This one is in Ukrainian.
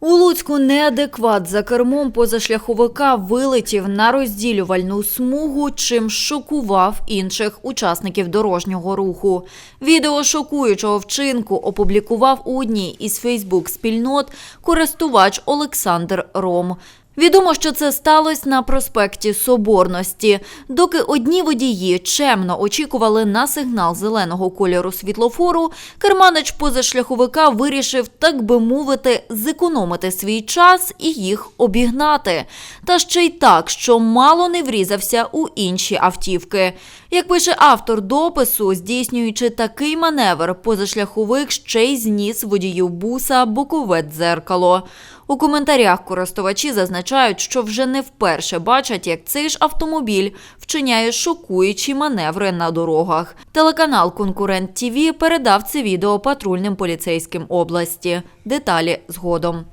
У Луцьку неадекват за кермом позашляховика вилетів на розділювальну смугу, чим шокував інших учасників дорожнього руху. Відео шокуючого вчинку опублікував у одній із Фейсбук-спільнот користувач Олександр Ром. Відомо, що це сталося на проспекті Соборності. Доки одні водії чемно очікували на сигнал зеленого кольору світлофору, керманич позашляховика вирішив, так би мовити, зекономити свій час і їх обігнати. Та ще й так, що мало не врізався у інші автівки. Як пише автор допису, здійснюючи такий маневр, позашляховик ще й зніс водію буса бокове дзеркало. У коментарях користувачі зазначають, що вже не вперше бачать, як цей ж автомобіль вчиняє шокуючі маневри на дорогах. Телеканал Конкурент ТІВІ передав це відео патрульним поліцейським області. Деталі згодом.